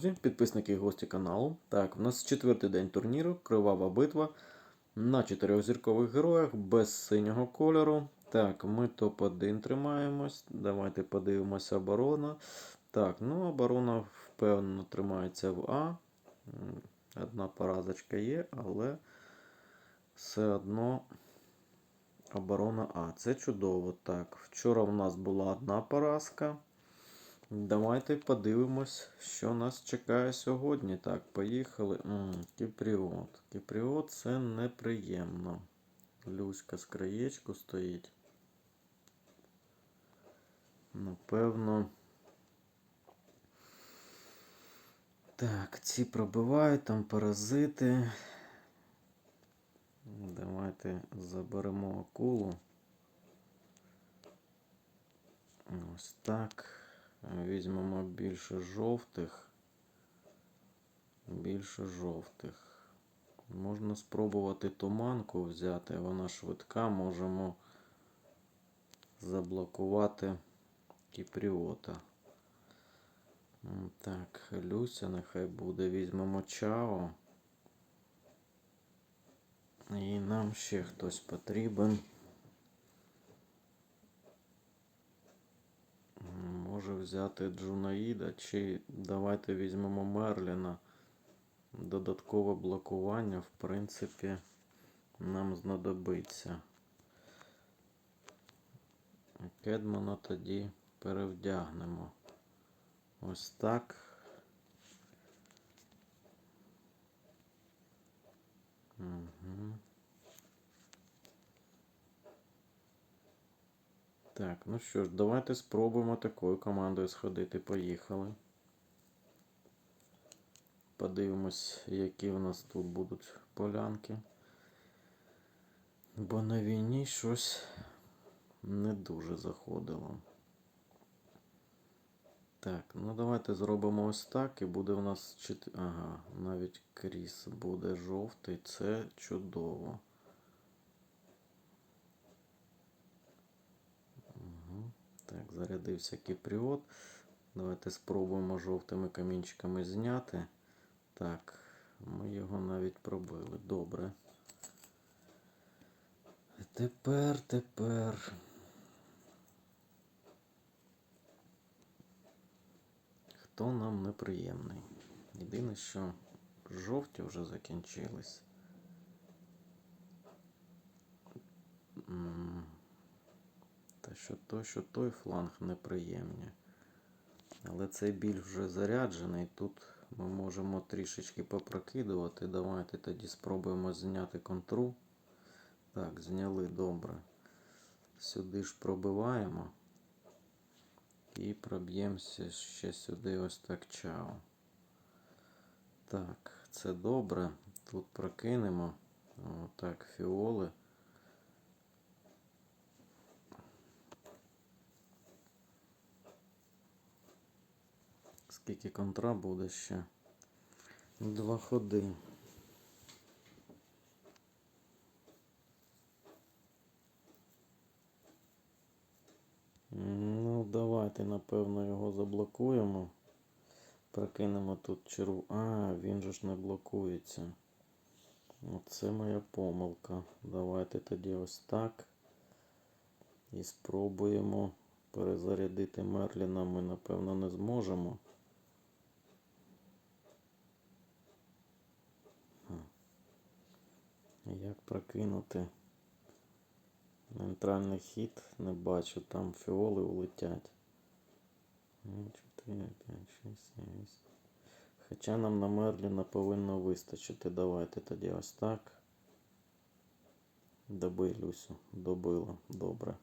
друзі, підписники і гості каналу. Так, у нас четвертий день турніру, кривава битва на чотирьох зіркових героях без синього кольору. Так, ми топ-1 тримаємось. Давайте подивимося оборона. Так, ну оборона впевнено тримається в А. Одна поразочка є, але все одно оборона А. Це чудово. Так, вчора в нас була одна поразка. Давайте подивимось, що нас чекає сьогодні. Так, поїхали. М, Кіпріот. Кіпріот це неприємно. Люська з краєчку стоїть. Напевно. Так, ці пробивають, там паразити. Давайте заберемо акулу. Ось так. Візьмемо більше жовтих. Більше жовтих. Можна спробувати туманку взяти, вона швидка, можемо заблокувати кіпріота. Так, Люся нехай буде. Візьмемо Чао. І нам ще хтось потрібен. Може взяти Джунаїда, чи давайте візьмемо Мерліна. Додаткове блокування, в принципі, нам знадобиться. Кедмана тоді перевдягнемо. Ось так. Угу. Так, ну що ж, давайте спробуємо такою командою сходити. Поїхали. Подивимось, які в нас тут будуть полянки. Бо на війні щось не дуже заходило. Так, ну давайте зробимо ось так і буде в нас. Ага, навіть кріс буде жовтий, це чудово. Угу. Так, зарядився кіпріот. Давайте спробуємо жовтими камінчиками зняти. Так, ми його навіть пробили. Добре. Тепер, тепер. Хто нам неприємний? Єдине, що жовті вже закінчились. Що той, що той фланг неприємні. Але цей біль вже заряджений. Тут ми можемо трішечки попрокидувати. Давайте тоді спробуємо зняти контру. Так, зняли добре. Сюди ж пробиваємо. І проб'ємося ще сюди ось так чао. Так, це добре. Тут прокинемо. Отак, фіоли. Скільки контра буде ще? Два ходи. Ну, давайте, напевно, його заблокуємо. Прокинемо тут черву. А, він же ж не блокується. Оце моя помилка. Давайте тоді ось так. І спробуємо перезарядити Мерліна. Ми, напевно, не зможемо. Як прокинути? Нейтральний хід не бачу, там фіоли улетять. 4, 5, 6, 7, 8. Хоча нам на Мерліна повинно вистачити. Давайте тоді ось так. Добий Люсю. Добила. Добре.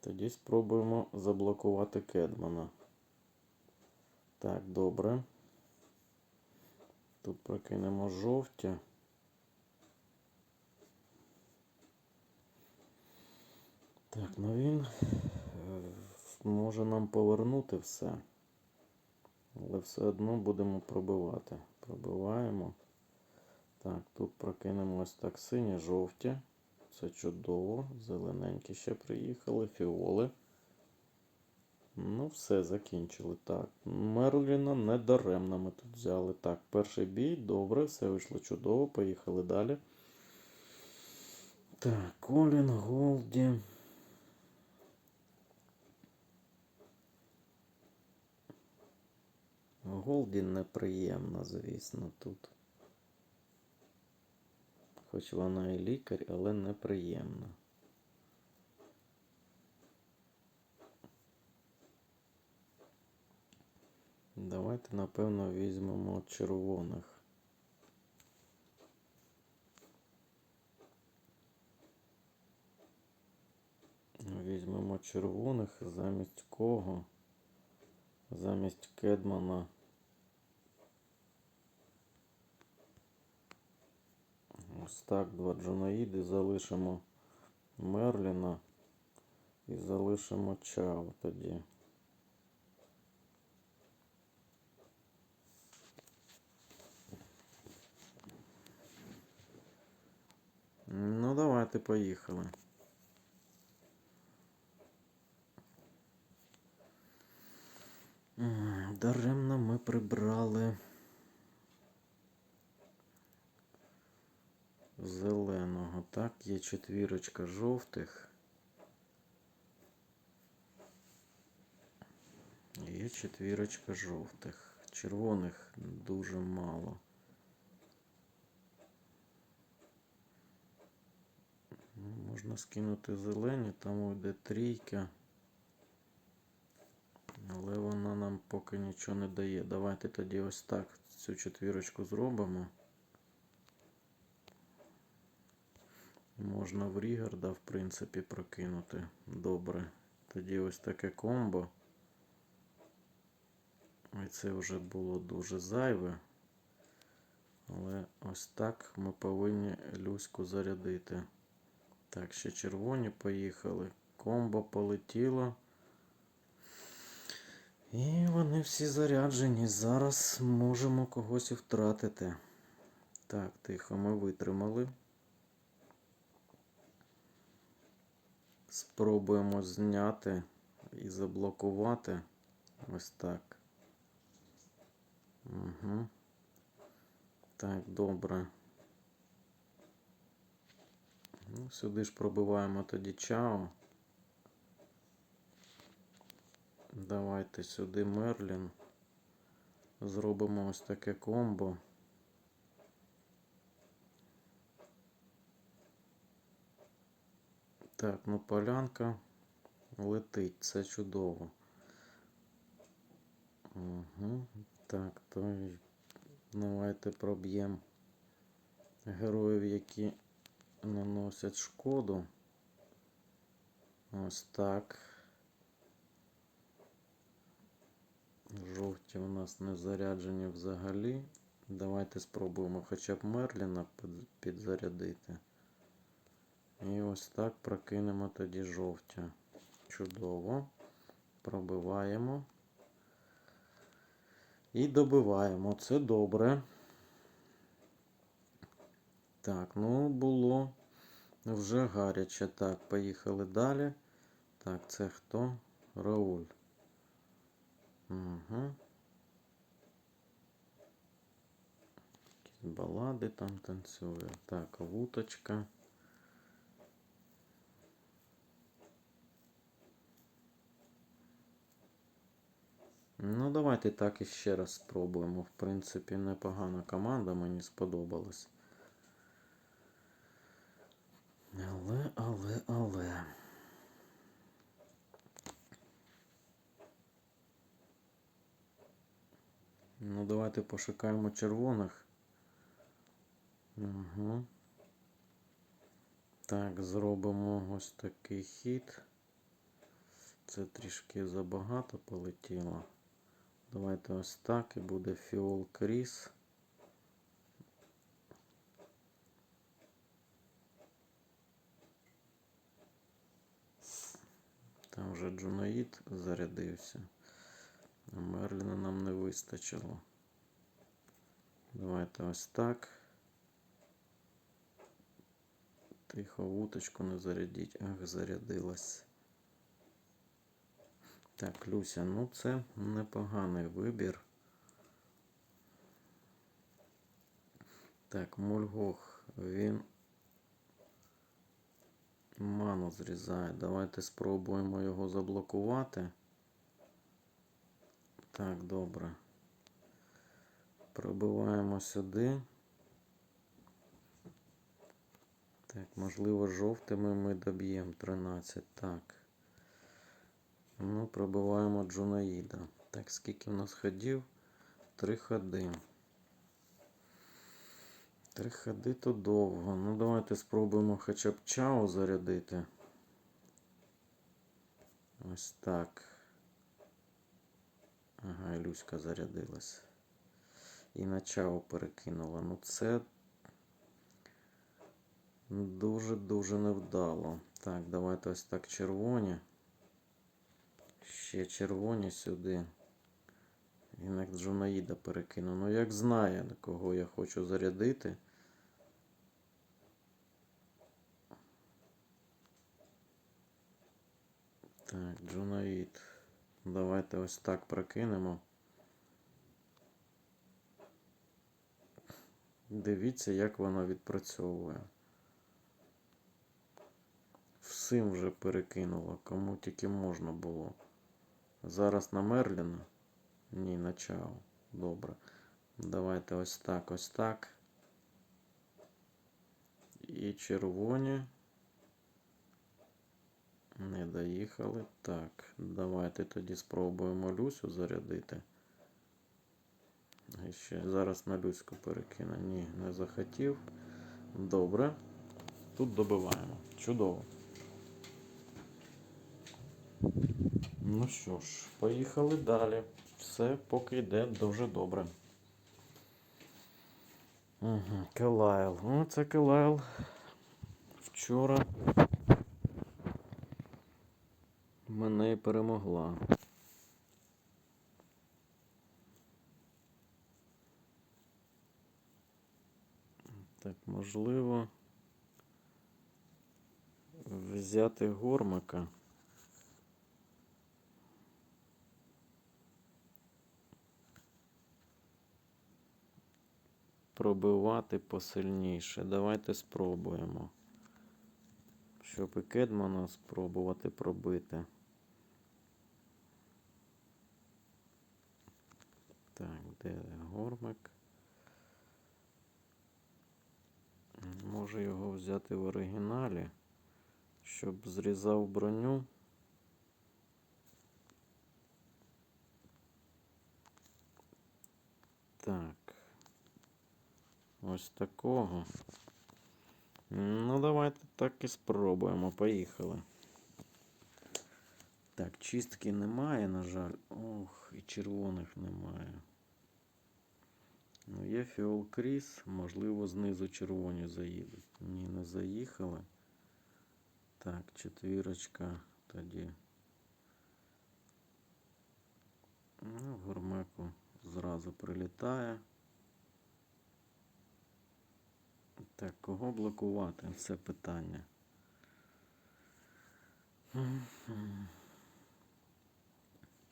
Тоді спробуємо заблокувати Кедмана. Так, добре. Тут прокинемо жовті. Так, ну він е, може нам повернути все. Але все одно будемо пробивати. Пробиваємо. Так, тут прокинемо ось так сині, жовті. Це чудово. Зелененькі ще приїхали, фіоли. Ну, все, закінчили. Так. Мерліна не даремно ми тут взяли. Так, перший бій, добре, все вийшло чудово. Поїхали далі. Так, Колін Голді. Голді неприємна, звісно, тут. Хоч вона і лікар, але неприємна. Давайте, напевно, візьмемо червоних. Візьмемо червоних замість кого? Замість Кедмана. Ось так, два джунаїди, залишимо Мерліна і залишимо Чао тоді. Ну, давайте поїхали. М, Даремно ми прибрали зеленого. Так, є четвірочка жовтих. Є четвірочка жовтих. Червоних дуже мало. Ну, Можна скинути зелені, там уйде трійка. Але вона нам поки нічого не дає. Давайте тоді ось так цю четвірочку зробимо. Можна в Рігарда, в принципі, прокинути. Добре. Тоді ось таке комбо. І це вже було дуже зайве. Але ось так ми повинні Люську зарядити. Так, ще червоні поїхали. Комбо полетіло. І вони всі заряджені. Зараз можемо когось втратити. Так, тихо, ми витримали. Спробуємо зняти і заблокувати. Ось так. Угу. Так, добре. Ну, сюди ж пробиваємо тоді чао. Давайте сюди Мерлін. Зробимо ось таке комбо. Так, ну полянка летить, це чудово. Угу. Так, то давайте проб'ємо героїв, які наносять шкоду. Ось так. Жовті у нас не заряджені взагалі. Давайте спробуємо хоча б Мерліна підзарядити. І ось так прокинемо тоді жовтя. Чудово. Пробиваємо. І добиваємо. Це добре. Так, ну було вже гаряче. Так, поїхали далі. Так, це хто? Рауль. Угу. Якісь балади там танцює. Так, вуточка. Ну, давайте так іще раз спробуємо. В принципі, непогана команда, мені сподобалась. Але, але, але. Ну, давайте пошукаємо червоних. Угу. Так, зробимо ось такий хід. Це трішки забагато полетіло. Давайте ось так і буде фіол кріс. Там вже Джунаїд зарядився. Мерліна нам не вистачило. Давайте ось так. Тихо вуточку не зарядіть. Ах, зарядилась. Так, Люся, ну це непоганий вибір. Так, Мульгох, він ману зрізає. Давайте спробуємо його заблокувати. Так, добре. Пробиваємо сюди. Так, можливо, жовтими ми доб'ємо 13. Так. Ну, пробиваємо Джунаїда. Так, скільки в нас ходів? Три ходи. Три ходи то довго. Ну, давайте спробуємо хоча б чао зарядити. Ось так. Ага, і Люська зарядилась. І на чао перекинула. Ну це дуже-дуже невдало. Так, давайте ось так червоні. Ще червоні сюди. І на Джунаїда перекину. Ну, як знає, на кого я хочу зарядити. Так, Джунаїд. Давайте ось так прокинемо. Дивіться, як вона відпрацьовує. Всім вже перекинула, кому тільки можна було. Зараз на Мерліна. Ні, на Чао. Добре. Давайте ось так, ось так. І червоні. Не доїхали. Так, давайте тоді спробуємо Люсю зарядити. І ще зараз на Люську перекину. Ні, не захотів. Добре. Тут добиваємо. Чудово. Ну що ж, поїхали далі. Все поки йде дуже добре. Угу, Келайл. Ну, це Келайл. Вчора мене і перемогла. Так, можливо взяти гормика. Пробивати посильніше. Давайте спробуємо. Щоб і Кедмана спробувати пробити. Так, де гормик? Може його взяти в оригіналі, щоб зрізав броню. Так. Ось такого. Ну, давайте так і спробуємо. Поїхали. Так, чистки немає, на жаль. Ох, і червоних немає. Ну, є фіол кріс, можливо, знизу червоні заїдуть. Ні, не заїхали. Так, четвірочка тоді. Ну, гурмеку зразу прилітає. Так, кого блокувати? Це питання.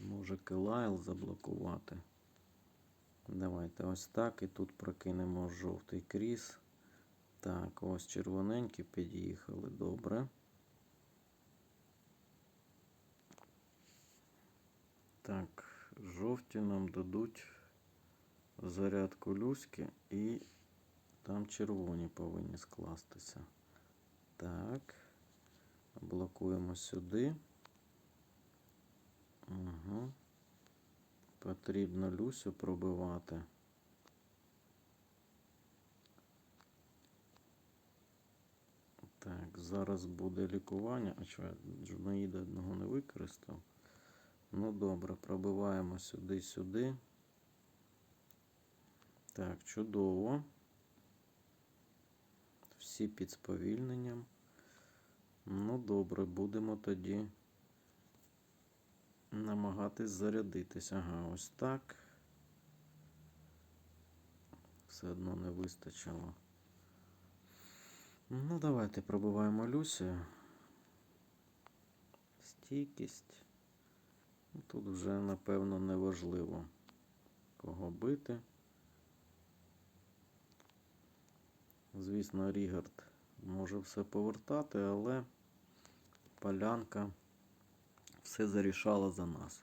Може Келайл заблокувати. Давайте ось так. І тут прокинемо жовтий кріс. Так, ось червоненькі під'їхали. Добре. Так, жовті нам дадуть зарядку люськи і там червоні повинні скластися. Так. Блокуємо сюди. Угу. Потрібно Люсю пробивати. Так, зараз буде лікування. А що я Джунаїда одного не використав? Ну добре, пробиваємо сюди-сюди. Так, чудово. Всі під сповільненням. Ну, добре, будемо тоді намагатись зарядитись. Ага, ось так. Все одно не вистачило. Ну, давайте пробиваємо Люсію. Стійкість. Тут вже, напевно, неважливо, кого бити. Звісно, Рігард може все повертати, але полянка все зарішала за нас.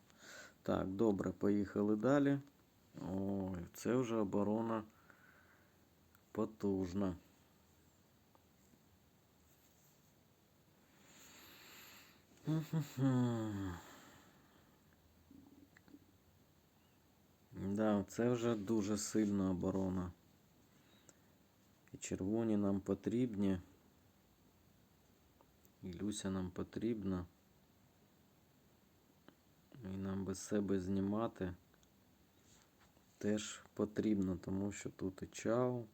Так, добре, поїхали далі. Ой, це вже оборона потужна. Да, це вже дуже сильна оборона. Червоні нам потрібні. І Люся нам потрібна. І нам без себе знімати теж потрібно, тому що тут і чау.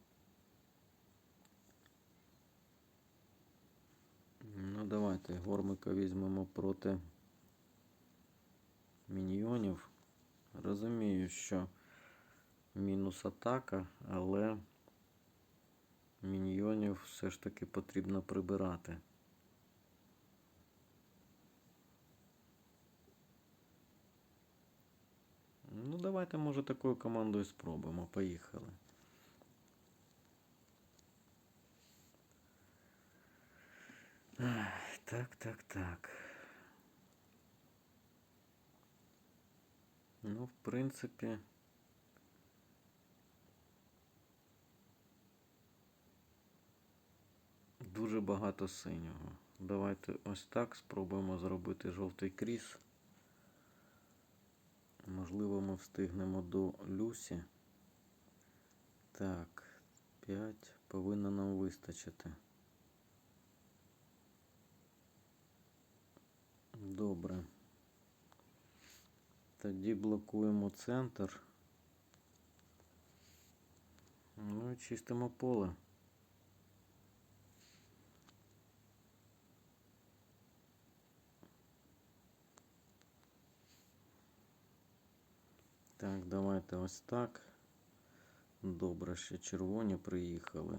Ну, давайте гормика візьмемо проти міньйонів. Розумію, що мінус атака, але міньйонів все ж таки потрібно прибирати. Ну, давайте, може, такою командою спробуємо. Поїхали. Так, так, так. Ну, в принципі. Дуже багато синього. Давайте ось так спробуємо зробити жовтий кріс. Можливо, ми встигнемо до Люсі. Так, 5 повинно нам вистачити. Добре. Тоді блокуємо центр. Ну і чистимо поле. Так, давайте ось так. Добре, ще червоні приїхали.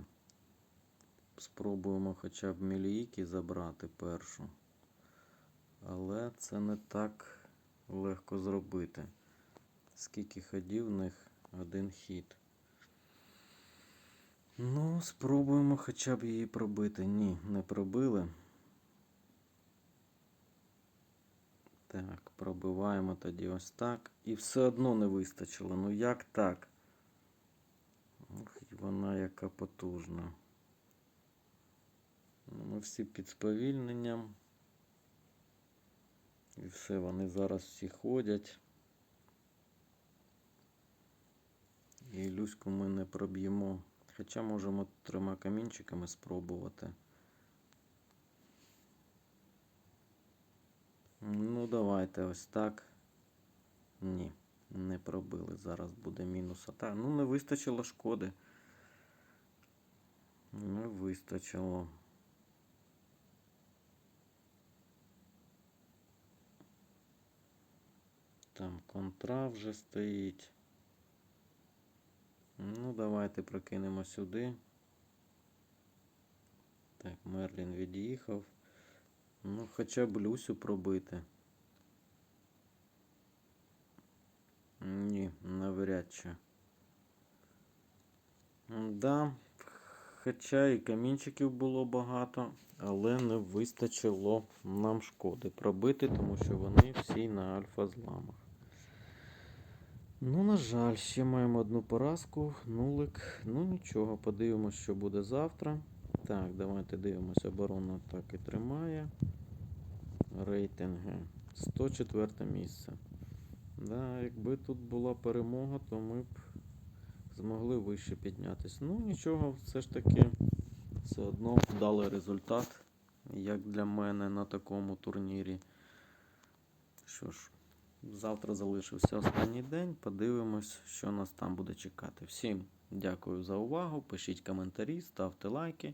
Спробуємо хоча б мілійки забрати першу. Але це не так легко зробити. Скільки ходів в них один хід. Ну, спробуємо хоча б її пробити. Ні, не пробили. Так, пробиваємо тоді ось так. І все одно не вистачило. Ну як так? Ох, вона яка потужна. Ну, Ми всі під сповільненням. І все, вони зараз всі ходять. І Люську ми не проб'ємо. Хоча можемо трьома камінчиками спробувати. Ну, давайте ось так. Ні, не пробили. Зараз буде мінус атака. Ну, не вистачило шкоди. Не вистачило. Там контра вже стоїть. Ну, давайте прокинемо сюди. Так, Мерлін від'їхав. Ну, хоча б Люсю пробити. Ні, навряд чи. Да, хоча і камінчиків було багато, але не вистачило нам шкоди пробити, тому що вони всі на альфа зламах. Ну, на жаль, ще маємо одну поразку, нулик. Ну нічого, подивимось, що буде завтра. Так, давайте дивимося. Оборона так і тримає. Рейтинги. 104 місце. Да, якби тут була перемога, то ми б змогли вище піднятися. Ну, нічого, все ж таки, все одно вдалий результат, як для мене на такому турнірі. Що ж, завтра залишився останній день. Подивимось, що нас там буде чекати. Всім дякую за увагу. Пишіть коментарі, ставте лайки,